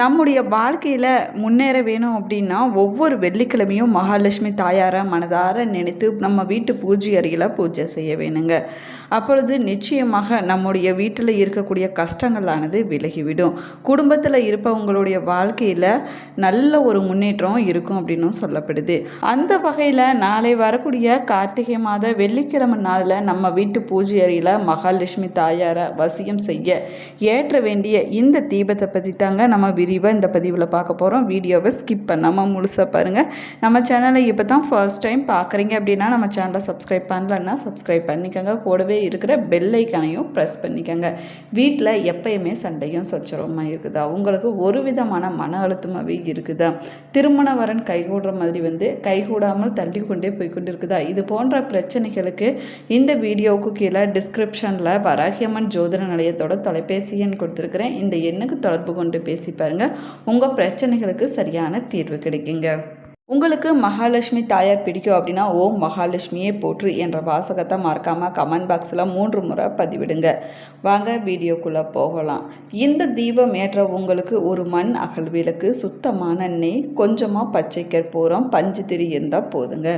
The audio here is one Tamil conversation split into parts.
நம்முடைய வாழ்க்கையில் முன்னேற வேணும் அப்படின்னா ஒவ்வொரு வெள்ளிக்கிழமையும் மகாலட்சுமி தாயாரை மனதார நினைத்து நம்ம வீட்டு பூஜை அறையில் பூஜை செய்ய வேணுங்க. அப்பொழுது நிச்சயமாக நம்முடைய வீட்டில் இருக்கக்கூடிய கஷ்டங்களானது விலகிவிடும். குடும்பத்தில் இருப்பவங்களுடைய வாழ்க்கையில் நல்ல ஒரு முன்னேற்றம் இருக்கும் அப்படின்னும் சொல்லப்படுது. அந்த வகையில் நாளை வரக்கூடிய கார்த்திகை மாத வெள்ளிக்கிழமை நாளில் நம்ம வீட்டு பூஜை அறையில் மகாலட்சுமி தாயாரை வசியம் செய்ய ஏற்ற வேண்டிய இந்த தீபத்தை பற்றி தாங்க நம்ம விரிவாக இந்த பதிவில் பார்க்க போகிறோம் வீடியோவை ஸ்கிப் பண்ணாமல் முழுசாக பாருங்கள் நம்ம சேனலை இப்போ தான் ஃபர்ஸ்ட் டைம் பார்க்குறீங்க அப்படின்னா நம்ம சேனலை சப்ஸ்கிரைப் பண்ணலன்னா சப்ஸ்கிரைப் பண்ணிக்கோங்க. கூடவே இருக்கிற பெல்லைக்கானையும் ப்ரெஸ் பண்ணிக்கோங்க. வீட்டில் எப்பயுமே சண்டையும் சச்சரவுமாக இருக்குதா. உங்களுக்கு ஒரு விதமான மன அழுத்தமாகவே இருக்குதா. திருமண வரன் கைகூடுற மாதிரி வந்து கைகூடாமல் தள்ளி கொண்டே போய்கொண்டு இருக்குதா இது போன்ற பிரச்சனைகளுக்கு இந்த வீடியோவுக்கு கீழே டிஸ்கிரிப்ஷனில் வராகியம்மன் ஜோதிட நிலையத்தோட தொலைபேசி எண் கொடுத்துருக்குறேன். இந்த எண்ணுக்கு தொடர்பு கொண்டு பேசி பாருங்கள் உங்கள் பிரச்சனைகளுக்கு சரியான தீர்வு கிடைக்குங்க. உங்களுக்கு மகாலட்சுமி தாயார் பிடிக்கும் அப்படின்னா ஓம் மகாலட்சுமியே போற்று என்ற வாசகத்தை மறக்காமல் கமெண்ட் பாக்ஸில் மூன்று முறை பதிவிடுங்க. வாங்க வீடியோக்குள்ளே போகலாம். இந்த தீபம் ஏற்ற உங்களுக்கு ஒரு மண் அகல் விளக்கு சுத்தமான நெய் கொஞ்சமாக பச்சை கற்பூரம் பஞ்சு திரி இருந்தால் போதுங்க.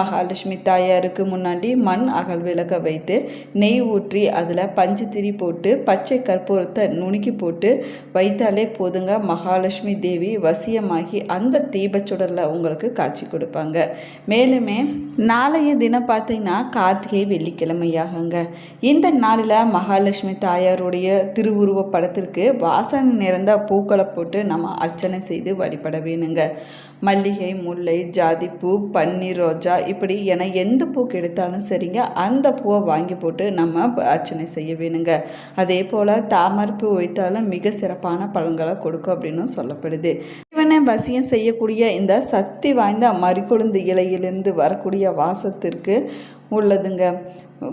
மகாலட்சுமி தாயாருக்கு முன்னாடி மண் அகல் விளக்கை வைத்து நெய் ஊற்றி அதில் பஞ்சு திரி போட்டு பச்சை கற்பூரத்தை நுணுக்கி போட்டு வைத்தாலே போதுங்க. மகாலட்சுமி தேவி வசியமாகி அந்த தீபச்சுடரில் உங்களுக்கு காட்சி கொடுப்பாங்க. மேலுமே நாளைய தினம் பார்த்தீங்கன்னா கார்த்திகை வெள்ளிக்கிழமையாகுங்க. இந்த நாளில் மகாலட்சுமி தாயாருடைய திருவுருவ படத்திற்கு வாசனை நிறைந்த பூக்களை போட்டு நம்ம அர்ச்சனை செய்து வழிபட வேணுங்க. மல்லிகை முல்லை ஜாதிப்பூ பன்னீர் ரோஜா இப்படி என எந்த பூ கிடைத்தாலும் சரிங்க. அந்த பூவை வாங்கி போட்டு நம்ம அர்ச்சனை செய்ய வேணுங்க. அதே போல் தாமரைப்பூ வைத்தாலும் மிக சிறப்பான பலன்களை கொடுக்கும் அப்படின்னு சொல்லப்படுது. இவனை வசியம் செய்யக்கூடிய இந்த சக்தி வாய்ந்த மறிக்கொழுந்து இலையிலிருந்து வரக்கூடிய வாசத்திற்கு உள்ளதுங்க.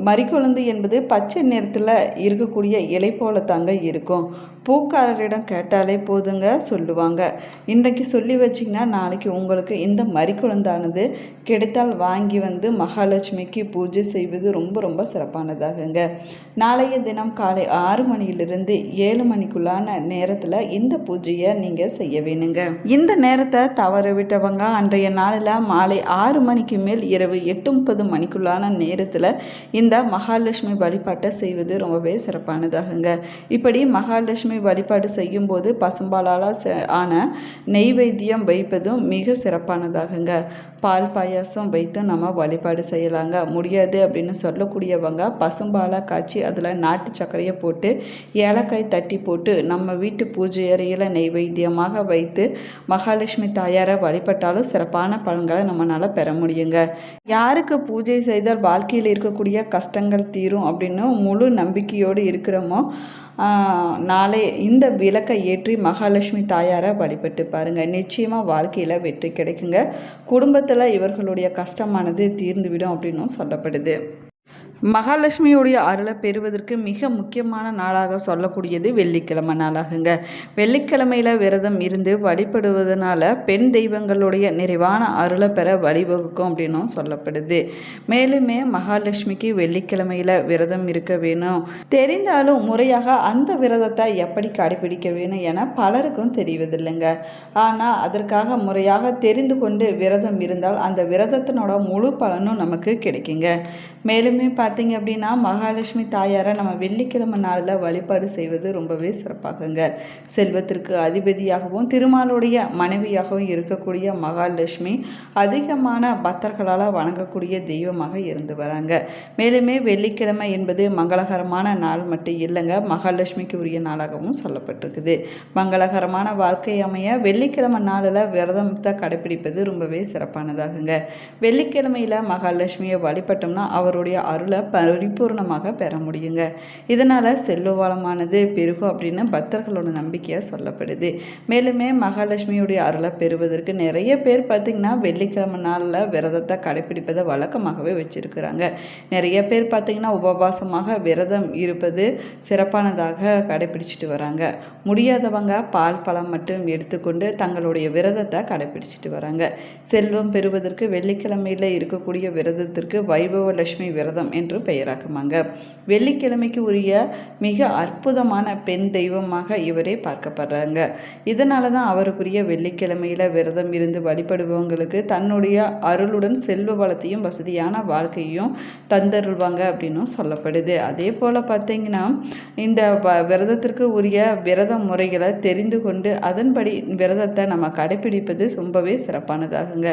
மறிக்கொழுந்து என்பது பச்சை நிறத்தில் இருக்கக்கூடிய இலை போல தாங்க இருக்கும். பூக்காரரிடம் கேட்டாலே போதுங்க சொல்லுவாங்க. இன்றைக்கு சொல்லி வச்சிங்கன்னா நாளைக்கு உங்களுக்கு இந்த மறிக்குழந்தானது கிடைத்தால் வாங்கி வந்து மகாலட்சுமிக்கு பூஜை செய்வது ரொம்ப ரொம்ப சிறப்பானதாகுங்க. நாளைய தினம் காலை ஆறு மணியிலிருந்து ஏழு மணிக்குள்ளான நேரத்தில் இந்த பூஜையை நீங்கள் செய்ய வேணுங்க. இந்த நேரத்தை தவற விட்டவங்க அன்றைய நாளில் மாலை ஆறு மணிக்கு மேல் இரவு எட்டு முப்பது மணிக்குள்ளான நேரத்தில் இந்த மகாலட்சுமி வழிபாட்டை செய்வது ரொம்பவே சிறப்பானதாகுங்க. இப்படி மகாலட்சுமி வழிபாடு செய்யும்போது பசும்பாலால் ஆன நெய்வேத்தியம் வைப்பதும் மிக சிறப்பானதாகுங்க. பால் பாயாசம் வைத்து நம்ம வழிபாடு செய்யலாங்க. முடியாது அப்படின்னு சொல்லக்கூடியவங்க பசும்பாலாக காய்ச்சி அதில் நாட்டு சர்க்கரையை போட்டு ஏலக்காய் தட்டி போட்டு நம்ம வீட்டு பூஜை அறையில் நெய்வேத்தியமாக வைத்து மகாலட்சுமி தாயாரை வழிபட்டாலும் சிறப்பான பலன்களை நம்மளால் பெற முடியுங்க. யாருக்கு பூஜை செய்தால் வாழ்க்கையில் இருக்கக்கூடிய கஷ்டங்கள் தீரும் அப்படின்னு முழு நம்பிக்கையோடு இருக்கிறோமோ நாளை இந்த விளக்கை ஏற்றி மகாலட்சுமி தாயாரை வழிபட்டு பாருங்கள் நிச்சயமாக வாழ்க்கையில் வெற்றி கிடைக்குங்க. குடும்பத்தில் இவர்களுடைய கஷ்டமானது தீர்ந்துவிடும் அப்படின்னும் சொல்லப்படுது. மகாலட்சுமியுடைய அருளை பெறுவதற்கு மிக முக்கியமான நாளாக சொல்லக்கூடியது வெள்ளிக்கிழமை நாளாகுங்க. வெள்ளிக்கிழமையில் விரதம் இருந்து வழிபடுவதனால பெண் தெய்வங்களுடைய நிறைவான அருளை பெற வழிவகுக்கும் அப்படின்னும் சொல்லப்படுது. மேலுமே மகாலட்சுமிக்கு வெள்ளிக்கிழமையில் விரதம் இருக்க வேணும். தெரிந்தாலும் முறையாக அந்த விரதத்தை எப்படி கடைபிடிக்க வேணும் என பலருக்கும் தெரிவதில்லைங்க. ஆனால் அதற்காக முறையாக தெரிந்து கொண்டு விரதம் இருந்தால் அந்த விரதத்தினோட முழு பலனும் நமக்கு கிடைக்குங்க. மேலுமே பார்த்தீங்க அப்படின்னா மகாலட்சுமி தாயாரை நம்ம வெள்ளிக்கிழமை நாளில் வழிபாடு செய்வது ரொம்பவே சிறப்பாகுங்க. செல்வத்திற்கு அதிபதியாகவும் திருமாலுடைய மனைவியாகவும் இருக்கக்கூடிய மகாலட்சுமி அதிகமான பக்தர்களால் வணங்கக்கூடிய தெய்வமாக இருந்து வராங்க. மேலுமே வெள்ளிக்கிழமை என்பது மங்களகரமான நாள் மட்டும் இல்லைங்க. மகாலட்சுமிக்கு உரிய நாளாகவும் சொல்லப்பட்டிருக்குது. மங்களகரமான வாழ்க்கை அமைய வெள்ளிக்கிழமை நாளில் விரதத்தை கடைபிடிப்பது ரொம்பவே சிறப்பானதாகுங்க. வெள்ளிக்கிழமையில் மகாலட்சுமியை வழிபட்டோம்னா அவருடைய அருளை பரிபூர்ணமாக பெற முடியுங்க. இதனால் செல்வ வளமானது பெருகும் அப்படின்னு பக்தர்களோட நம்பிக்கையாக சொல்லப்படுது. மேலுமே மகாலட்சுமியுடைய அருளை பெறுவதற்கு நிறைய பேர் பார்த்திங்கன்னா வெள்ளிக்கிழமை நாளில் விரதத்தை கடைபிடிப்பதை வழக்கமாகவே வச்சுருக்கிறாங்க. நிறைய பேர் பார்த்திங்கன்னா உபவாசமாக விரதம் இருப்பது சிறப்பானதாக கடைபிடிச்சிட்டு வராங்க. முடியாதவங்க பால் பழம் மட்டும் எடுத்துக்கொண்டு தங்களுடைய விரதத்தை கடைபிடிச்சிட்டு வராங்க. செல்வம் பெறுவதற்கு வெள்ளிக்கிழமையில் இருக்கக்கூடிய விரதத்திற்கு வைபவ லட்சுமி மகாலட்சுமி விரதம் என்று பெயராக்குமாங்க. வெள்ளிக்கிழமைக்கு உரிய மிக அற்புதமான பெண் தெய்வமாக இவரே பார்க்கப்படுறாங்க. இதனால தான் அவருக்குரிய வெள்ளிக்கிழமையில் விரதம் இருந்து வழிபடுபவங்களுக்கு தன்னுடைய அருளுடன் செல்வ வளத்தையும் வசதியான வாழ்க்கையும் தந்தருள்வாங்க அப்படின்னும் சொல்லப்படுது. அதே போல் பார்த்தீங்கன்னா இந்த வ விரதத்திற்கு உரிய விரத முறைகளை தெரிந்து கொண்டு அதன்படி விரதத்தை நம்ம கடைப்பிடிப்பது ரொம்பவே சிறப்பானதாகுங்க.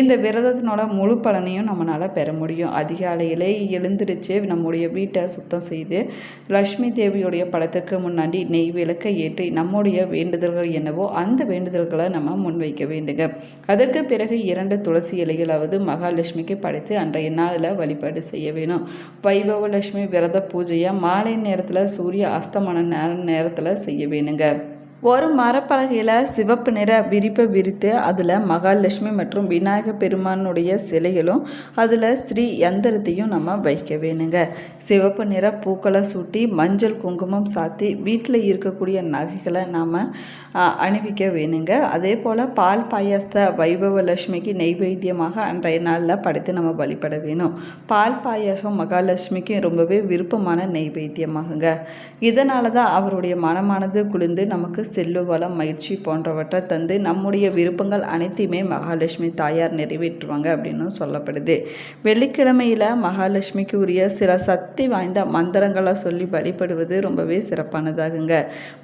இந்த விரதத்தினோட முழு பலனையும் நம்மளால் பெற முடியும். அதிகாலை அதிகாலையிலே எழுந்திருச்சு நம்முடைய வீட்டை சுத்தம் செய்து லக்ஷ்மி தேவியுடைய படத்திற்கு முன்னாடி நெய் விளக்கை ஏற்றி நம்முடைய வேண்டுதல்கள் என்னவோ அந்த வேண்டுதல்களை நம்ம முன்வைக்க வேண்டுங்க அதற்கு பிறகு இரண்டு துளசி இலைகளாவது மகாலட்சுமிக்கு படைத்து அன்றைய நாளில் வழிபாடு செய்ய வேணும். வைபவ லட்சுமி விரத பூஜையை மாலை நேரத்தில் சூரிய அஸ்தமன நேர நேரத்தில் செய்ய வேணுங்க. ஒரு மரப்பலகையில் சிவப்பு நிற விரிப்பை விரித்து அதில் மகாலட்சுமி மற்றும் விநாயக பெருமானுடைய சிலைகளும் அதில் ஸ்ரீ யந்திரத்தையும் நம்ம வைக்க வேணுங்க. சிவப்பு நிற பூக்களை சூட்டி மஞ்சள் குங்குமம் சாத்தி வீட்டில் இருக்கக்கூடிய நகைகளை நாம் அணிவிக்க வேணுங்க. அதே போல் பால் பாயாசத்தை வைபவ லட்சுமிக்கு நெய்வேத்தியமாக அன்றைய நாளில் படைத்து நம்ம வழிபட வேணும். பால் பாயாசம் மகாலட்சுமிக்கு ரொம்பவே விருப்பமான நெய்வேத்தியமாகுங்க இதனால தான் அவருடைய மனமானது குளிர்ந்து நமக்கு செல்வ வளம் மகிழ்ச்சி போன்றவற்றை தந்து நம்முடைய விருப்பங்கள் அனைத்தையுமே மகாலட்சுமி தாயார் நிறைவேற்றுவாங்க அப்படின்னு சொல்லப்படுது. வெள்ளிக்கிழமையில் மகாலட்சுமிக்கு உரிய சில சக்தி வாய்ந்த மந்திரங்களை சொல்லி வழிபடுவது ரொம்பவே சிறப்பானதாகுங்க.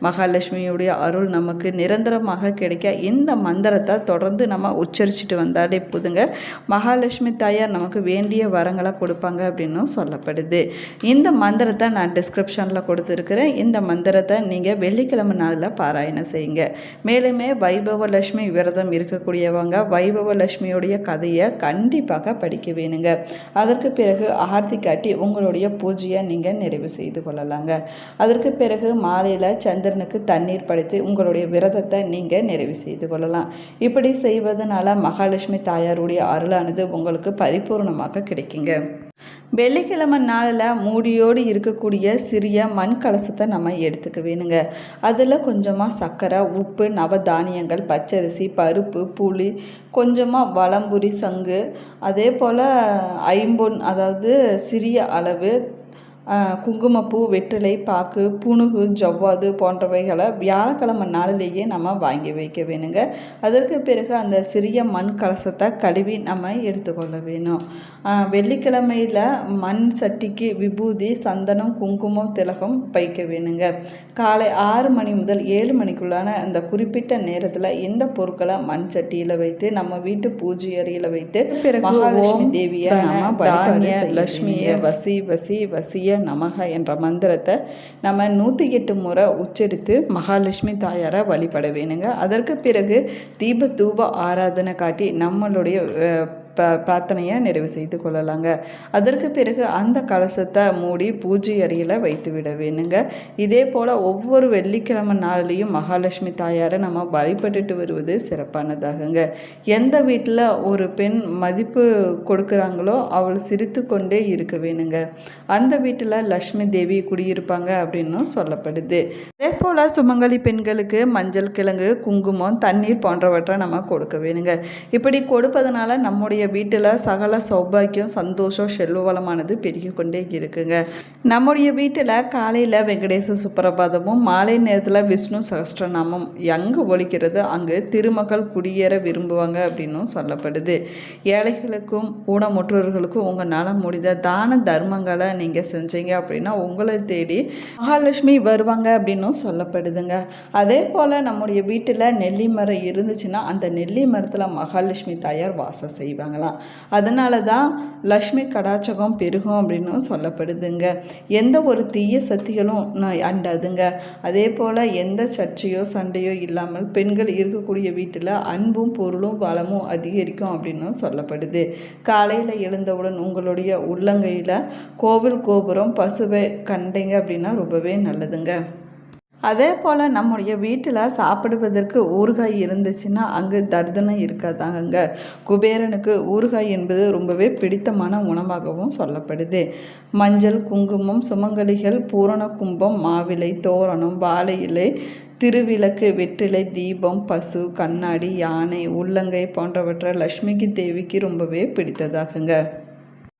மகாலட்சுமியுடைய அருள் நமக்கு நிரந்தரமாக கிடைக்க இந்த மந்திரத்தை தொடர்ந்து நம்ம உச்சரிச்சுட்டு வந்தாலே போதுங்க. மகாலட்சுமி தாயார் நமக்கு வேண்டிய வரங்களை கொடுப்பாங்க அப்படின்னும் சொல்லப்படுது. இந்த மந்திரத்தை நான் டிஸ்கிரிப்ஷனில் கொடுத்துருக்குறேன். இந்த மந்திரத்தை நீங்கள் வெள்ளிக்கிழமை நாளில் பாராயணம் செய்யுங்க. மேலுமே வைபவ லட்சுமி விரதம் இருக்கக்கூடியவங்க வைபவ லட்சுமியுடைய கதையை கண்டிப்பாக படிக்க வேணுங்க. அதற்கு பிறகு ஆர்த்தி காட்டி உங்களுடைய பூஜையை நீங்கள் நிறைவு செய்து கொள்ளலாங்க. அதற்கு பிறகு மாலையில் சந்திரனுக்கு தண்ணீர் படைத்து உங்களுடைய விரதத்தை நீங்கள் நிறைவு செய்து கொள்ளலாம். இப்படி செய்வதனால மகாலட்சுமி தாயாருடைய அருளானது உங்களுக்கு பரிபூர்ணமாக கிடைக்குங்க. வெள்ளிக்கிழமை நாளில் மூடியோடு இருக்கக்கூடிய சிறிய மண் கலசத்தை நம்ம எடுத்துக்க வேணுங்க அதில் கொஞ்சமாக சர்க்கரை உப்பு நவதானியங்கள் பச்சரிசி பருப்பு புளி கொஞ்சமாக வளம்புரி சங்கு அதே போல் ஐம்பொன் அதாவது சிறிய அளவு குங்குமப்பூ வெற்றிலை பாக்கு புணுகு ஜவ்வாது போன்றவைகளை வியாழக்கிழமை நாளிலேயே நம்ம வாங்கி வைக்க வேணுங்க. அதற்கு பிறகு அந்த சிறிய மண் கலசத்தை கழுவி நம்ம எடுத்துக்கொள்ள வேணும். வெள்ளிக்கிழமையில் மண் சட்டிக்கு விபூதி சந்தனம் குங்குமம் திலகம் வைக்க வேணுங்க. காலை ஆறு மணி முதல் ஏழு மணிக்குள்ளான அந்த குறிப்பிட்ட நேரத்தில் இந்த பொருட்களை மண் சட்டியில் வைத்து நம்ம வீட்டு பூஜை அறையில் வைத்து மகாலட்சுமி தேவியை நம்ம லட்சுமியை வசி வசி வசிய நமக என்ற மந்திரத்தை நம்ம நூற்றி எட்டு முறை உச்சரித்து மகாலட்சுமி தாயாரை வழிபட வேணுங்க. அதற்கு பிறகு தீப தூப ஆராதனை காட்டி நம்மளுடைய ப பிரார்த்தனையை நிறைவு செய்து கொள்ளலாங்க. அதற்கு பிறகு அந்த கலசத்தை மூடி பூஜை அறையில் வைத்து விட வேணுங்க. இதே போல் ஒவ்வொரு வெள்ளிக்கிழமை நாளிலையும் மகாலட்சுமி தாயாரை நம்ம வழிபட்டுட்டு வருவது சிறப்பானதாகுங்க. எந்த வீட்டில் ஒரு பெண் மதிப்பு கொடுக்குறாங்களோ அவள் சிரித்து கொண்டே இருக்க வேணுங்க. அந்த வீட்டில் லக்ஷ்மி தேவி குடியிருப்பாங்க அப்படின்னும் சொல்லப்படுது. அதே போல் சுமங்கலி பெண்களுக்கு மஞ்சள் கிழங்கு குங்குமம் தண்ணீர் போன்றவற்றை நம்ம கொடுக்க வேணுங்க. இப்படி கொடுப்பதனால நம்முடைய வீட்டில் சகல சௌபாக்கியம் சந்தோஷம் செல்வ வளமானது பெருகி கொண்டே இருக்குங்க. நம்முடைய வீட்டில் காலையில் வெங்கடேச சுப்பிரபாதமும் மாலை நேரத்தில் விஷ்ணு சகஸ்ரநாமம் எங்கே ஒழிக்கிறது அங்கு திருமகள் குடியேற விரும்புவாங்க அப்படின்னும் சொல்லப்படுது. ஏழைகளுக்கும் ஊனமுற்றோர்களுக்கும் உங்களால் முடிந்த தான தர்மங்களை நீங்கள் செஞ்சீங்க அப்படின்னா உங்களை தேடி மகாலட்சுமி வருவாங்க அப்படின்னும் சொல்லப்படுதுங்க. அதே போல் நம்முடைய வீட்டில் நெல்லி மரம் இருந்துச்சுன்னா அந்த நெல்லி மரத்தில் மகாலட்சுமி தாயார் வாசம் செய்வாங்களாம் அதனால தான் லக்ஷ்மி கடாச்சகம் பெருகும் அப்படின்னும் சொல்லப்படுதுங்க. எந்த ஒரு தீய சக்திகளும் அண்டாதுங்க. அதே போல் எந்த சர்ச்சையோ சண்டையோ இல்லாமல் பெண்கள் இருக்கக்கூடிய வீட்டில் அன்பும் பொருளும் வளமும் அதிகரிக்கும் அப்படின்னும் சொல்லப்படுது. காலையில் எழுந்தவுடன் உங்களுடைய உள்ளங்கையில் கோவில் கோபுரம் பசுவை கண்டீங்க அப்படின்னா ரொம்பவே நல்லதுங்க. அதே போல் நம்முடைய வீட்டில் சாப்பிடுவதற்கு ஊறுகாய் இருந்துச்சுன்னா அங்கு தர்தனம் இருக்காதாங்க குபேரனுக்கு ஊறுகாய் என்பது ரொம்பவே பிடித்தமான உணவாகவும் சொல்லப்படுது. மஞ்சள் குங்குமம் சுமங்கலிகள் பூரண கும்பம் மாவிலை தோரணம் வாழை இலை திருவிளக்கு வெற்றிலை தீபம் பசு கண்ணாடி யானை உள்ளங்கை போன்றவற்றை லக்ஷ்மிக்கு தேவிக்கு ரொம்பவே பிடித்ததாகுங்க.